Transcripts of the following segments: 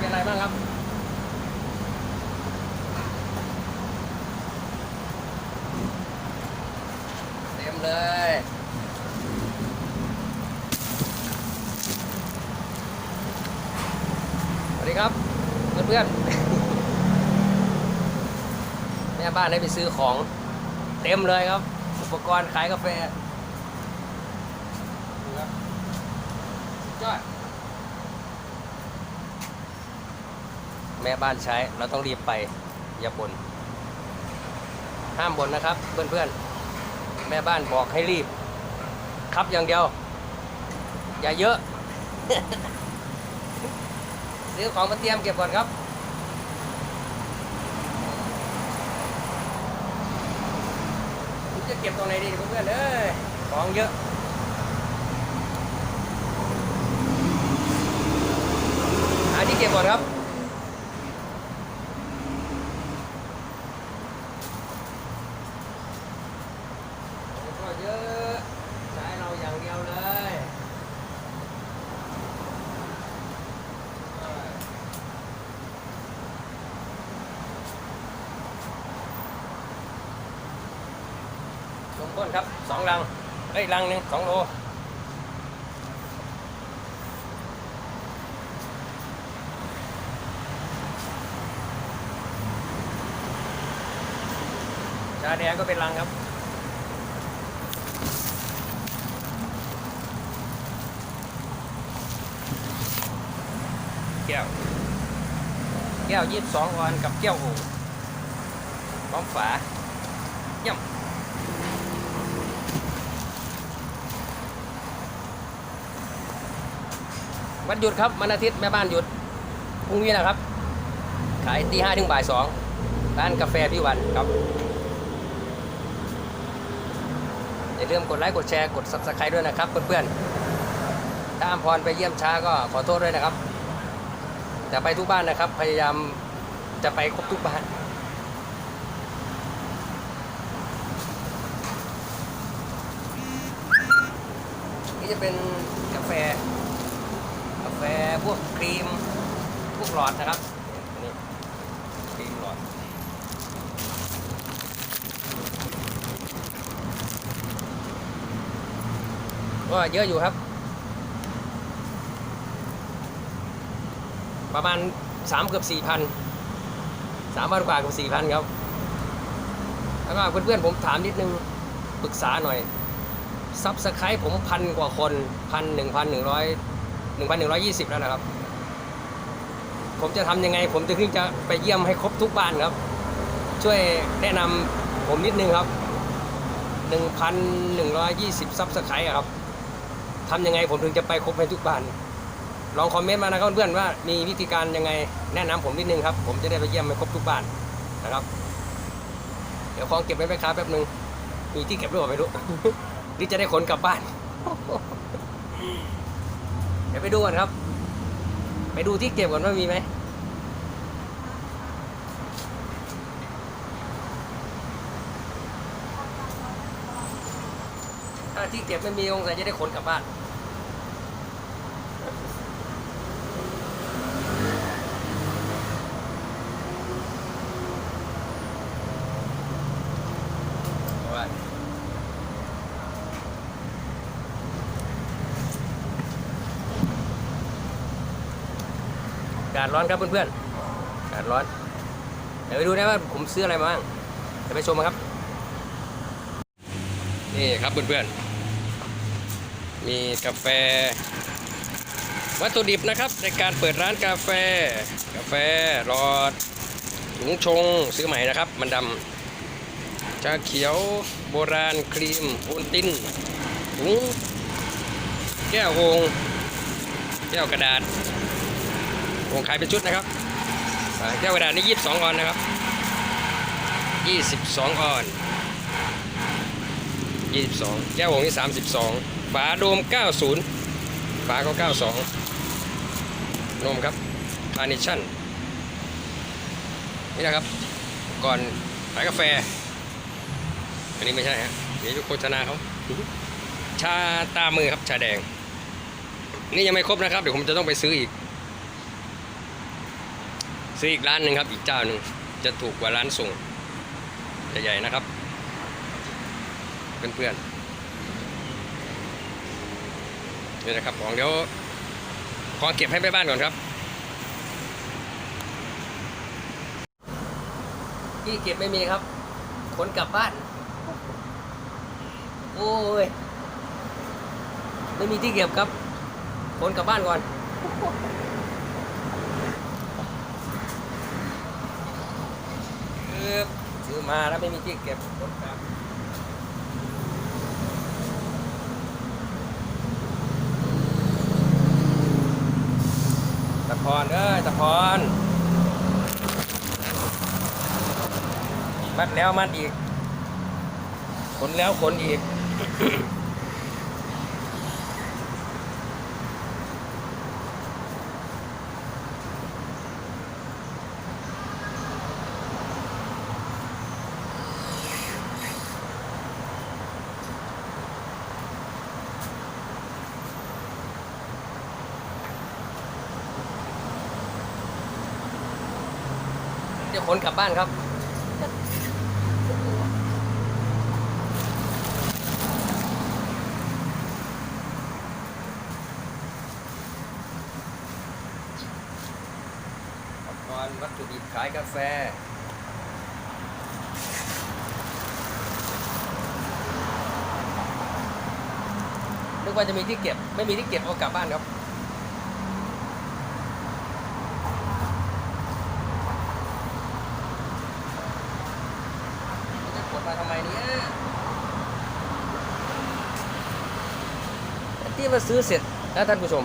เป็นอะไรบ้างครับเต็มเลยสวัสดีครับเพื่อนๆแม่บ้านให้ไปซื้อของเต็มเลยครับ อุปกรณ์ขายกาแฟครับยอด แม่บ้านใช้ เราต้องรีบไปอย่าบน่นห้ามบ่นนะครับ เพื่อนๆ แม่บ้านบอกให้รีบ ครับอย่างเดียว อย่าเยอะซื้อของมาเตรียมเก็บก่อนครับผมจะเก็บตรงไหนดีเพื่อนๆเอ้ยของเยอะหาที่เก็บก่อนครับ ก็เยอะใช้เราอย่างเดียวเลยเออ ลงก้นครับสองลังเอ้ยลังหนึ่งสองโลชาแดงก็เป็นลังครับแก้ว แก้วยี่สิบสองออนกับแก้วโอ่พร้อมฝาเยี่ยม วันหยุดครับวันอาทิตย์แม่บ้านหยุดพรุ่งนี้นะครับ ขายตีห้าถึงบ่ายสองร้านกาแฟพี่วันครับอย่าลืมกดไลค์กดแชร์กด subscribe ด้วยนะครับเพื่อนๆถ้าอำพรไปเยี่ยมช้าก็ขอโทษด้วยนะครับจะไปทุกบ้านนะครับ พยายามจะไปครบทุกบ้านนี่จะเป็นกาแฟ ฟพวกครีม พวกหลอดนะครับนนี่ครีมหลอดก็เยอะอยู่ครับ ประมาณสามเกือบสี่พันสามพันกว่าเกือบสี่พันครับแล้วก็เพื่อนๆผมถามนิดนึงปรึกษาหน่อยซับสไครต์ผมพันกว่าคนพันหนึ่งพันหนึ่งร้อย หนึ่งพันหนึ่งร้อยยี่สิบแล้วนะครับ ผมจะทำยังไง ผมจะถึงจะไปเยี่ยมให้ครบทุกบ้านครับ ช่วยแนะนำผมนิดนึงครับหนึ่งพันหนึ่งร้อยยี่สิบซับสไครต์ครับทำยังไงผมถึงจะไปครบให้ทุกบ้าน ลองคอมเมนต์มานะครับเพื่อนว่ามีวิธีการยังไงแนะนำผมนิดนึงครับ ผมจะได้ไปเยี่ยมไปครบทุกบ้านนะครับ เดี๋ยวของเก็บไว้ไปค้าแป๊บนึงมีที่เก็บหรือเปล่าไม่รู้หรือจะได้ขนกลับบ้าน ดี๋ยวไปดูก่อนครับ ไปดูที่เก็บก่อนว่ามีไหมถ้าที่เก็บไม่มีองศาจะได้ขนกลับบ้านากาศร้อนครับเพื่อนๆอากาศร้อน เดี๋ยวไปดูนะว่าผมซื้ออะไรมาบ้างเดี๋ยวไปชมครับ นี่ครับเพื่อนๆ มีกาแฟ วัตถุดิบนะครับ ในการเปิดร้านกาแฟ กาแฟหลอดถุงชงซื้อใหม่นะครับ มันดำชาเขียวโบราณครีมโอนตินถุงแก้วโองแก้วกระดาษ โองขายเป็นชุดนะครับแก้วกระดาษนี่ยี่สิบสองออนนะครับยี่สิบสองออนยี่สิบสองแก้วโองนี่สามสิบสองฝาโดมเก้าศูนย์ฝาก็เก้าสองนมครับพานิชั่นนี่นะครับ ก่อนขายกาแฟ อันนี้ไม่ใช่ฮะเดี๋ยวจะโฆษณาเขาชาตามือครับชาแดง นี่ยังไม่ครบนะครับ เดี๋ยวผมจะต้องไปซื้ออีก ซื้ออีกร้านหนึ่งครับ อีกเจ้าหนึ่งจะถูกกว่าร้านส่งใหญ่ๆนะครับ เพื่อนๆนี่นะครับของเดี๋ยวขอเก็บให้ไปบ้านก่อนครับที่เก็บไม่มีครับขนกลับบ้าน โอ้ย ไม่มีที่เก็บครับขนกลับบ้านก่อน คือซื้อ มาแล้วไม่มีที่เก็บขนกลับตะพรเอ้ยตะพรมัดแล้วมัดอีก ขนแล้วขนอีก ขนกลับบ้านครับอุปกรณ์วัตถุดิบขายกาแฟนึกว่าจะมีที่เก็บ ไม่มีที่เก็บเอากลับบ้านครับ จะกดมาทำไมเนี่ยแทนที่มาซื้อเสร็จนะท่านผู้ชม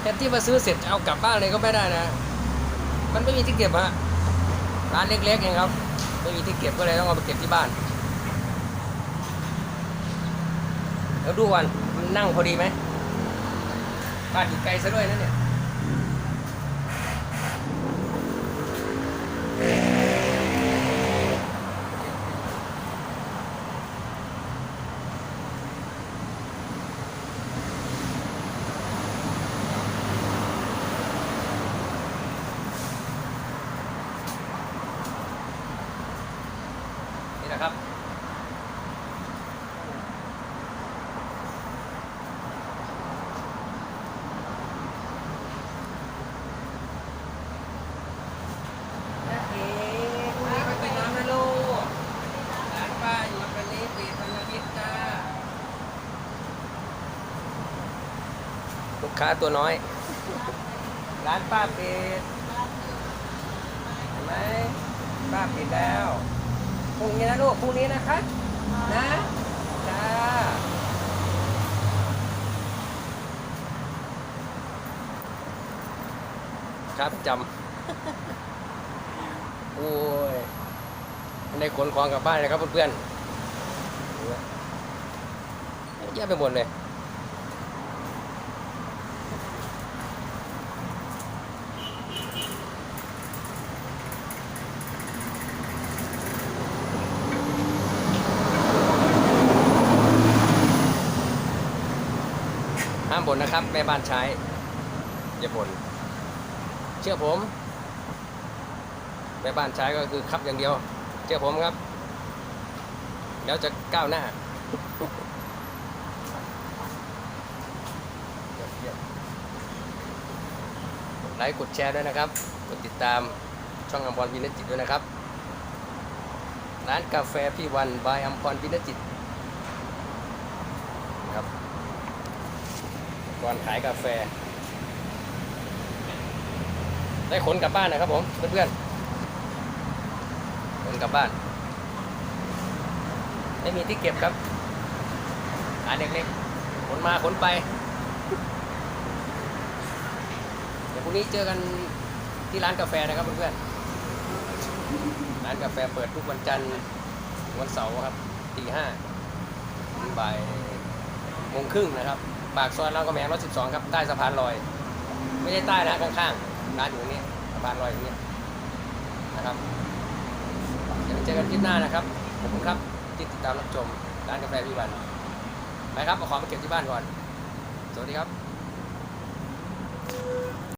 แทนที่มาซื้อเสร็จเอากลับบ้านเลยก็ไม่ได้นะ มันไม่มีที่เก็บฮะร้านเล็กๆเองครับไม่มีที่เก็บก็เลยต้องเอาไปเก็บที่บ้าน แล้วดูวันมันนั่งพอดีไหมบ้านอยู่ไกลซะด้วยนะเนี่ย นี่นะครับนักเอกวันนี้ไปน้ำนะลูกร้านป้าอยู่วันนี้ปิดวันอาทิตย์จ้าลูกค้าตัวน้อย ร้านป้าปิดเห็นไหมป้าปิดแล้ว พรุ่งนี้นะลูกพรุ่งนี้นะคะ นะจ้าครับจำโอ้ยในขนของกลับบ้านเลยครับเพื่อนๆเยอะแยะไปหมดเลย บ่นนะครับ แม่บ้านใช้ อย่าบ่นเชื่อผม แม่บ้านใช้ก็คือขับอย่างเดียว เชื่อผมครับ แล้วจะก้าวหน้าไลค์กดแชร์ด้วยนะครับ กดติดตามช่องอัมพรพินจิตด้วยนะครับ ร้านกาแฟพี่วันบายอัมพรพินจิตครับ ก่อนขายกาแฟ ได้ขนกลับบ้านนะครับผมเพื่อนๆขนกลับบ้าน ไม่มีที่เก็บครับหาเล็กๆขนมาขนไปเดี๋ยวพรุ่งนี้เจอกันที่ร้านกาแฟนะครับเพื่อนๆร้านกาแฟเปิดทุกวันจันทร์วันเสาร์ครับตีห้าถึงบ่ายโมงครึ่งนะครับ ปากซอยรามกำแหงร้อยสิบสองครับใต้สะพานลอย ไม่ได้ใต้นะข้างๆร้านอยู่ตรงนี้สะพานลอยตรงนี้นะครับเดี๋ยวเจอกันคลิปหน้านะครับขอบคุณครับที่ติดตามรับชมร้านกาแฟวิวันไปครับเอาของมาเก็บที่บ้านก่อน สวัสดีครับ